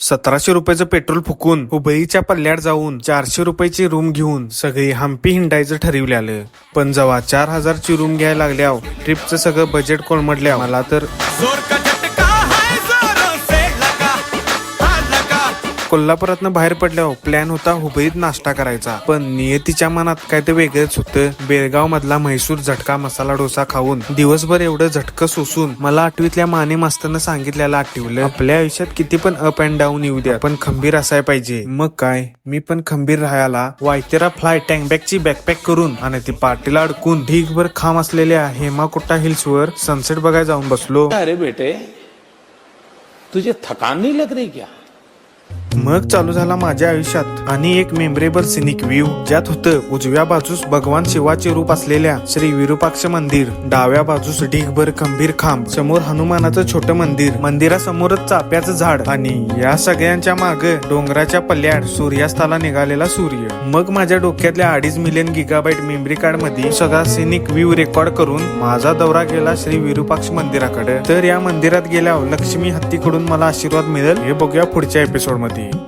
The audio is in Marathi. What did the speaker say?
सतराशे रुपयाचं पेट्रोल फुकून हुबळीच्या पल्ल्यात जाऊन चारशे रुपयाची रूम घेऊन सगळी हम्पी हिंडायचं ठरवल्यालं पण जेव्हा चार हजारची रूम घ्यायला लागल्यावर ट्रिपचं सगळं बजेट कोलमडल्या मला तर कोल्हापुरातनं बाहेर पडल्यावर प्लॅन होता हुबळीत नाश्ता करायचा. पण नियतीच्या मनात काय ते वेगळंच होतं. बेळगाव मधला म्हैसूर झटका मसाला डोसा खाऊन दिवसभर एवढं झटकं सोसून मला आठवीतल्या माने मास्तरनं सांगितल्याला आठवलं. आपल्या आयुष्यात किती पण अप अँड डाऊन येऊ द्या पण खंबीर असाय पाहिजे. मग काय? मी पण खंबीर राहायला वायतेरा फ्लाय टँकबॅगची बॅकपॅक करून आणि ती पाटीला अडकून ढीगभर खांब असलेल्या हेमाकोटा हिल्सवर सनसेट बघायला जाऊन बसलो. अरे बेटे तुझे थकान नाही लग रही क्या? मग चालू झाला माझ्या आयुष्यात. आणि एक मेमरेबल सिनिक व्ह्यू ज्यात होतं उजव्या बाजूस भगवान शिवाचे रूप असलेल्या श्री विरूपाक्ष मंदिर डाव्या बाजूस ढीगभर खंबीर खांब समोर हनुमानाचं छोटं मंदिर मंदिरासमोरच चाप्याचं झाड आणि या सगळ्यांच्या माग डोंगराच्या पल्ल्याड सूर्यास्ताला निघालेला सूर्य. मग माझ्या डोक्यातल्या अडीच मिलियन गिगाबाईट मेमरी कार्डमध्ये सगळा सिनिक व्ह्यू रेकॉर्ड करून माझा दौरा गेला श्री विरूपाक्ष मंदिराकडे. तर या मंदिरात गेल्यावर लक्ष्मी हत्तीकडून मला आशीर्वाद मिळेल हे बघूया पुढच्या एपिसोडमध्ये